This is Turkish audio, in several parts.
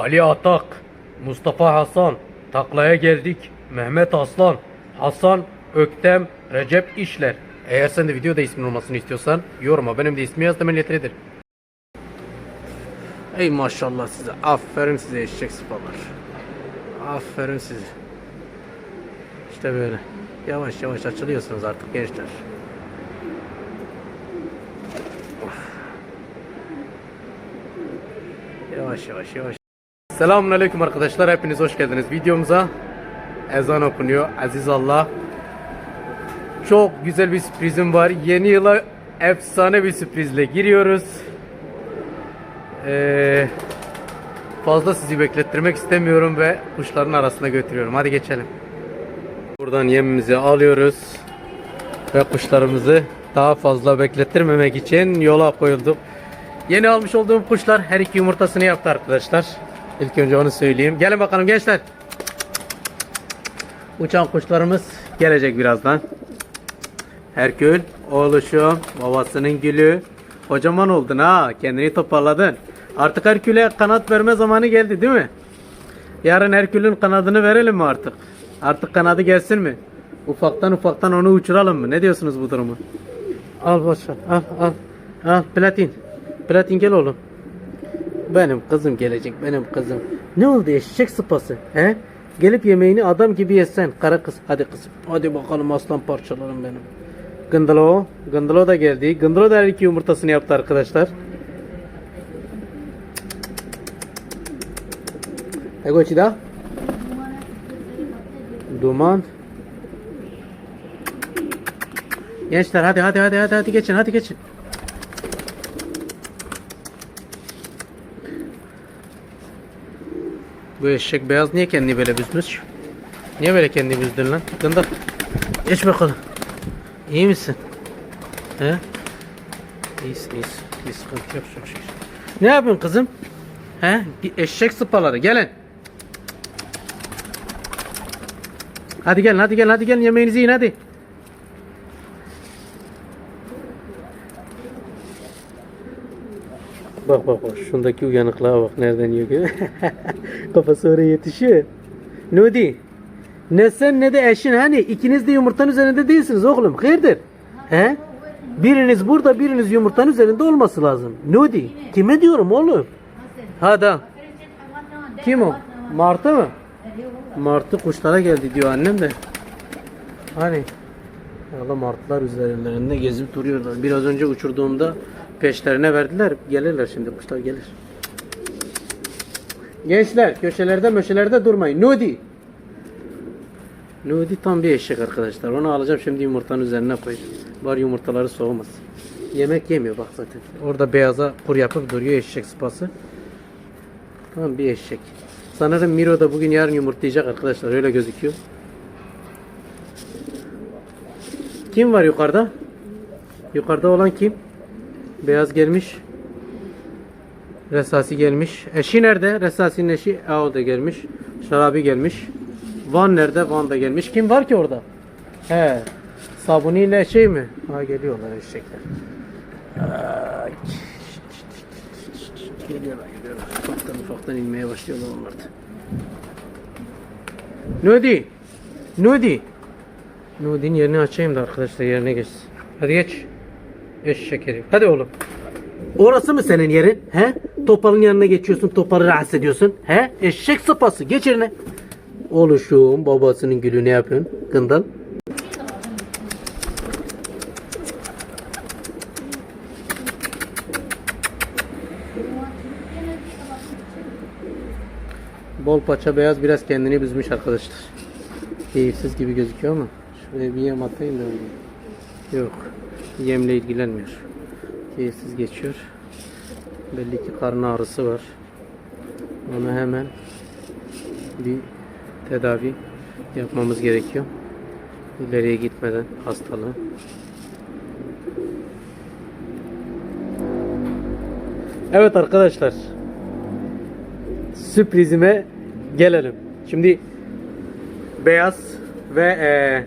Ali Atak, Mustafa Hasan, taklaya geldik. Mehmet Aslan, Hasan Öktem, Recep İşler. Eğer sen de videoda ismin olmasını istiyorsan yoruma benim de ismi yaz demen yeterlidir. Ey maşallah size. Aferin size eşek sıfalar. Aferin size. İşte böyle. Yavaş yavaş açılıyorsunuz artık gençler. Yavaş yavaş yavaş. Selamun aleyküm arkadaşlar. Hepiniz hoş geldiniz videomuza. Ezan okunuyor. Aziz Allah. Çok güzel bir sürprizim var. Yeni yıla efsane bir sürprizle giriyoruz. Ee, fazla sizi beklettirmek istemiyorum ve kuşların arasına götürüyorum. Hadi geçelim. Buradan yemimizi alıyoruz. Ve kuşlarımızı daha fazla beklettirmemek için yola koyulduk. Yeni almış olduğum kuşlar her iki yumurtasını yaptı arkadaşlar. İlk önce onu söyleyeyim. Gelin bakalım gençler. Uçan kuşlarımız gelecek birazdan. Herkül, oğluşum, babasının gülü. Kocaman oldun ha, kendini toparladın. Artık Herkül'e kanat verme zamanı geldi değil mi? Yarın Herkül'ün kanadını verelim mi artık? Artık kanadı gelsin mi? Ufaktan ufaktan onu uçuralım mı? Ne diyorsunuz bu durumu? Al boş ver. Al al. Al platin. Platin gel oğlum. Benim kızım gelecek benim kızım. Ne oldu eşek sıpası? He? Gelip yemeğini adam gibi yesen kara kız. Hadi kızım. Hadi bakalım aslan parçalarım benim. Gındalo. Gındalo da geldi. Gındalo da her iki yumurtasını yaptı arkadaşlar. Ego çida. Duman. Gençler hadi hadi hadi hadi hadi geçin hadi geçin. Bu eşek beyaz niye kendini böyle büzmüş? Niye böyle kendini büzdün lan? Gındak. Geç bakalım. İyi misin? He? İyisin iyisin. Bir sıkıntı yok çok şükür. Ne yapıyorsun kızım? He? Eşek sıpaları gelin. Hadi gelin hadi gelin hadi gelin yemeğinizi yiyin hadi. Bak bak bak şundaki uyanıklığa bak nereden yiyor. Kafası oraya yetişiyor. Nudi. Ne sen ne de eşin hani ikiniz de yumurtanın üzerinde değilsiniz oğlum. Hayırdır? He? Biriniz burada biriniz yumurtanın üzerinde olması lazım. Nudi. Kime diyorum oğlum? Ha da. Kim o? Martı mı? Martı kuşlara geldi diyor annem de. Hani? Allah martılar üzerlerinde gezip duruyorlar. Biraz önce uçurduğumda peşlerine verdiler. Gelirler şimdi kuşlar gelir. Gençler köşelerde möşelerde durmayın. Nudi. Nudi tam bir eşek arkadaşlar. Onu alacağım şimdi yumurtanın üzerine koyacağım. Var yumurtaları soğumasın. Yemek yemiyor bak zaten. Orada beyaza kur yapıp duruyor eşek sıpası. Tam bir eşek. Sanırım Miro da bugün yarın yumurtlayacak arkadaşlar. Öyle gözüküyor. Kim var yukarıda? Yukarıda olan kim? Beyaz gelmiş. Resasi gelmiş. Eşi nerede? Resasi'nin eşi. Aa, o da gelmiş. Şarabi gelmiş. Van nerede? Van da gelmiş. Kim var ki orada? He. Sabuni ile şey mi? Ha geliyorlar eşekler. Geliyorlar geliyorlar. Ufaktan ufaktan inmeye başlıyorlar onlar da. Nudi. Nudi. Nudi'nin yerini açayım da arkadaşlar yerine geçsin. Hadi geç. Eşek herif. Hadi oğlum. Orası mı senin yerin? He? Topalın yanına geçiyorsun, topalı rahatsız ediyorsun. He? Eşek sıpası. Geç yerine. Oluşum babasının gülü ne yapıyorsun? Gındal. Bol paça beyaz biraz kendini büzmüş arkadaşlar. Keyifsiz gibi gözüküyor ama şuraya bir yem atayım da. Yok. Yemle ilgilenmiyor. Keyifsiz geçiyor. Belli ki karın ağrısı var. Ona hemen bir tedavi yapmamız gerekiyor. İleriye gitmeden hastalığı. Evet arkadaşlar. Sürprizime gelelim. Şimdi beyaz ve eee,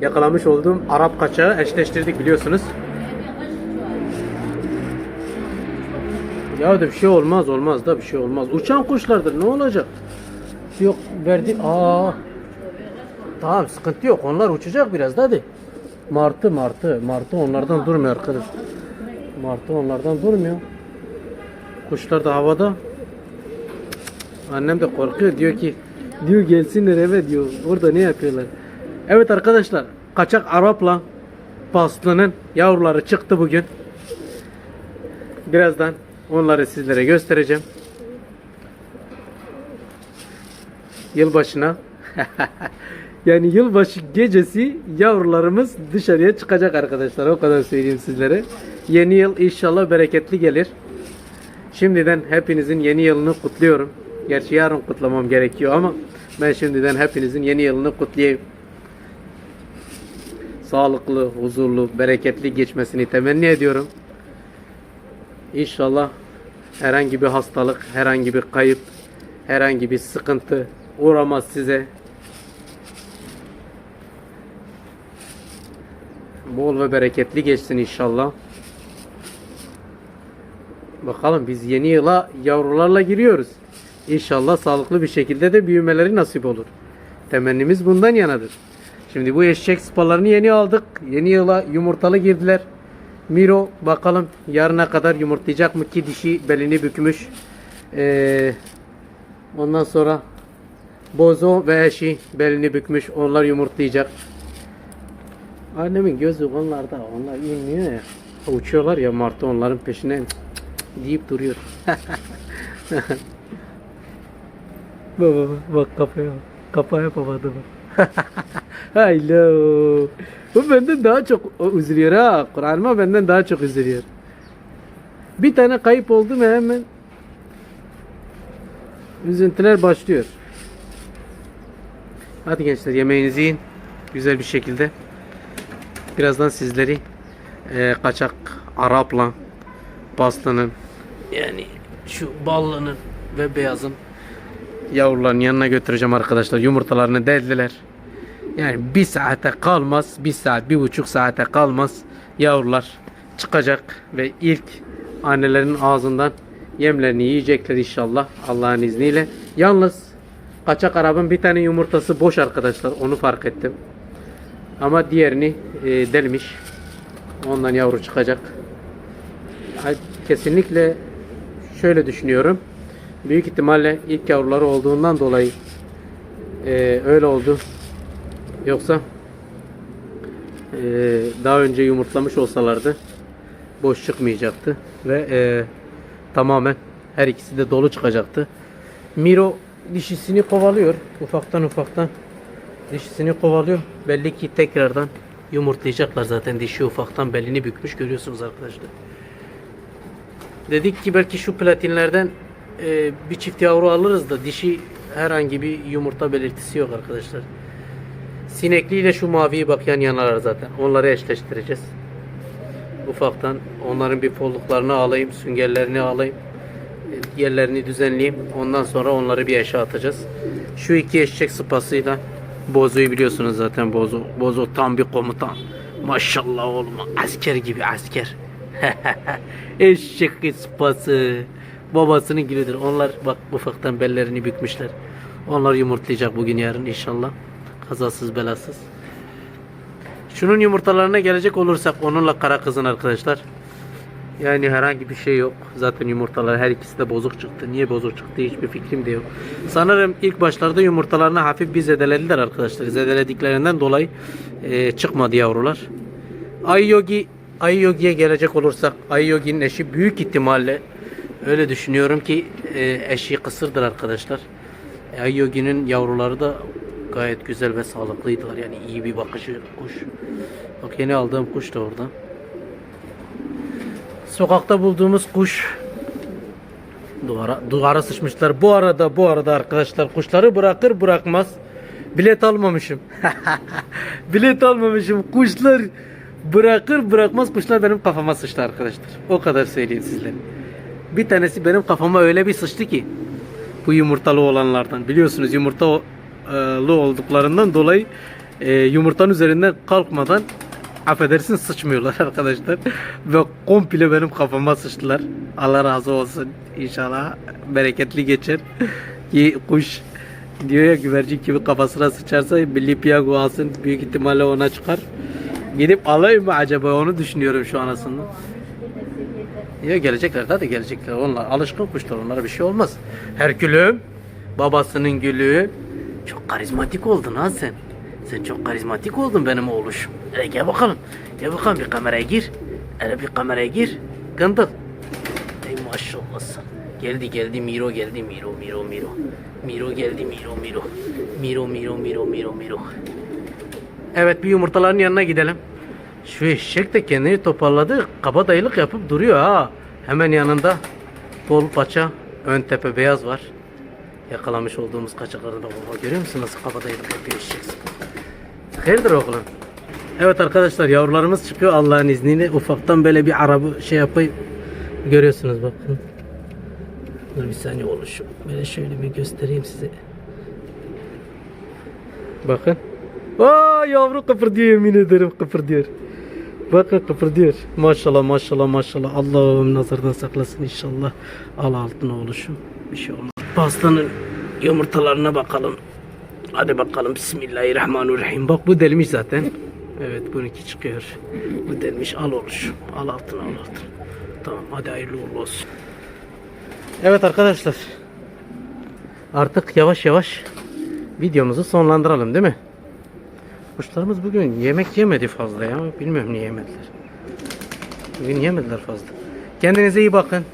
yakalamış olduğum Arap kaçağı eşleştirdik biliyorsunuz. Ya da bir şey olmaz olmaz da bir şey olmaz. Uçan kuşlardır ne olacak? Yok verdi. Aa. Tamam sıkıntı yok. Onlar uçacak biraz hadi. Martı martı. Martı onlardan durmuyor arkadaş. Martı onlardan durmuyor. Kuşlar da havada. Annem de korkuyor diyor ki diyor gelsinler eve diyor. Orada ne yapıyorlar? Evet arkadaşlar kaçak Arap'la Paslı'nın yavruları çıktı bugün. Birazdan onları sizlere göstereceğim. Yılbaşına yani yılbaşı gecesi yavrularımız dışarıya çıkacak arkadaşlar. O kadar söyleyeyim sizlere. Yeni yıl inşallah bereketli gelir. Şimdiden hepinizin yeni yılını kutluyorum. Gerçi yarın kutlamam gerekiyor ama ben şimdiden hepinizin yeni yılını kutlayayım. Sağlıklı, huzurlu, bereketli geçmesini temenni ediyorum. İnşallah herhangi bir hastalık, herhangi bir kayıp, herhangi bir sıkıntı uğramaz size. Bol ve bereketli geçsin inşallah. Bakalım biz yeni yıla yavrularla giriyoruz. İnşallah sağlıklı bir şekilde de büyümeleri nasip olur. Temennimiz bundan yanadır. Şimdi bu eşek spalarını yeni aldık. Yeni yıla yumurtalı girdiler. Miro bakalım yarına kadar yumurtlayacak mı ki dişi belini bükmüş. Ee, ondan sonra Bozo ve eşi belini bükmüş. Onlar yumurtlayacak. Annemin gözü onlarda. Onlar inmiyor ya. Uçuyorlar ya martı onların peşine cık cık deyip duruyor. baba bak kafaya bak. Kafa yapamadı bak. Haylo. Bu benden daha çok üzülüyor ha. Kur'an'ıma benden daha çok üzülüyor. Bir tane kayıp oldu mu hemen üzüntüler başlıyor. Hadi gençler yemeğinizi yiyin. Güzel bir şekilde. Birazdan sizleri eee, kaçak Arap'la pastanın yani şu ballının ve beyazın yavruların yanına götüreceğim arkadaşlar. Yumurtalarını deldiler. Yani bir saate kalmaz, bir saat, bir buçuk saate kalmaz yavrular çıkacak ve ilk annelerin ağzından yemlerini yiyecekler inşallah Allah'ın izniyle. Yalnız kaçak arabın bir tane yumurtası boş arkadaşlar onu fark ettim. Ama diğerini e, delmiş. Ondan yavru çıkacak. Kesinlikle şöyle düşünüyorum. Büyük ihtimalle ilk yavruları olduğundan dolayı e, öyle oldu. Yoksa e, daha önce yumurtlamış olsalardı boş çıkmayacaktı ve e, tamamen her ikisi de dolu çıkacaktı. Miro dişisini kovalıyor ufaktan ufaktan dişisini kovalıyor. Belli ki tekrardan yumurtlayacaklar zaten dişi ufaktan belini bükmüş görüyorsunuz arkadaşlar. Dedik ki belki şu platinlerden e, bir çift yavru alırız da dişi herhangi bir yumurta belirtisi yok arkadaşlar. Sinekliyle şu maviyi bak yan zaten. Onları eşleştireceğiz. Ufaktan onların bir folluklarını alayım, süngerlerini alayım. Yerlerini düzenleyeyim. Ondan sonra onları bir eşe atacağız. Şu iki eşek sıpasıyla Bozo'yu biliyorsunuz zaten Bozo. Bozo tam bir komutan. Maşallah oğlum asker gibi asker. eşek sıpası. Babasının gülüdür. Onlar bak ufaktan bellerini bükmüşler. Onlar yumurtlayacak bugün yarın inşallah. Kazasız belasız. Şunun yumurtalarına gelecek olursak onunla kara kızın arkadaşlar. Yani herhangi bir şey yok. Zaten yumurtalar her ikisi de bozuk çıktı. Niye bozuk çıktı hiçbir fikrim de yok. Sanırım ilk başlarda yumurtalarını hafif bir zedelediler arkadaşlar. Zedelediklerinden dolayı e, çıkmadı yavrular. Ayyogi Ayyogi'ye gelecek olursak Ayyogi'nin eşi büyük ihtimalle öyle düşünüyorum ki e, eşi kısırdır arkadaşlar. E, Ayyogi'nin yavruları da gayet güzel ve sağlıklıydılar. Yani iyi bir bakıcı kuş. Bak yeni aldığım kuş da orada. Sokakta bulduğumuz kuş duvara, duvara sıçmışlar. Bu arada bu arada arkadaşlar kuşları bırakır bırakmaz bilet almamışım. bilet almamışım. Kuşlar bırakır bırakmaz kuşlar benim kafama sıçtı arkadaşlar. O kadar söyleyeyim sizlere. Bir tanesi benim kafama öyle bir sıçtı ki bu yumurtalı olanlardan. Biliyorsunuz yumurtalı olduklarından dolayı e, yumurtanın üzerinden kalkmadan affedersin sıçmıyorlar arkadaşlar. Ve komple benim kafama sıçtılar. Allah razı olsun. İnşallah bereketli geçer. Ki kuş diyor ya güvercin gibi kafasına sıçarsa milli piyango alsın. Büyük ihtimalle ona çıkar. Gidip alayım mı acaba onu düşünüyorum şu an aslında. Ya gelecekler de gelecekler. Onlar alışkın kuşlar. Onlara bir şey olmaz. Herkülüm, babasının gülü. Çok karizmatik oldun ha sen. Sen çok karizmatik oldun benim oğluşum. Hele gel bakalım. Gel bakalım bir kameraya gir. Hele bir kameraya gir. Gındır. Ey maşallah sen. Geldi geldi Miro geldi Miro Miro Miro. Miro geldi Miro Miro. Miro Miro Miro Miro Miro. Evet bir yumurtaların yanına gidelim. Şu eşek de kendini toparladı. Kabadayılık yapıp duruyor ha. Hemen yanında bol paça, ön tepe beyaz var. Yakalamış olduğumuz kaçakları da baba görüyor musun nasıl kabadayılık yapıyor eşek. Hayırdır oğlum? Evet arkadaşlar yavrularımız çıkıyor Allah'ın izniyle. Ufaktan böyle bir araba şey yapayım. Görüyorsunuz bakın. Dur bir saniye oluşum. Böyle şöyle bir göstereyim size. Bakın. Aa yavru kıpırdıyor yemin ederim kıpırdıyor. Bakın kıpırdıyor. Maşallah maşallah maşallah. Allah'ım nazardan saklasın inşallah. Al altına oluşum. Bir şey olmaz. Pastanın yumurtalarına bakalım. Hadi bakalım. Bismillahirrahmanirrahim. Bak bu delmiş zaten. Evet bununki çıkıyor. Bu delmiş. Al oluşum. Al altına al altına. Tamam hadi hayırlı uğurlu olsun. Evet arkadaşlar. Artık yavaş yavaş videomuzu sonlandıralım değil mi? Kuşlarımız bugün yemek yemedi fazla ya. Bilmiyorum niye yemediler. Bugün yemediler fazla. Kendinize iyi bakın.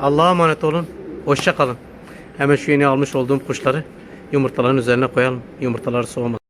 Allah'a emanet olun. Hoşça kalın. Hemen şu yeni almış olduğum kuşları yumurtaların üzerine koyalım. Yumurtaları soğumasın.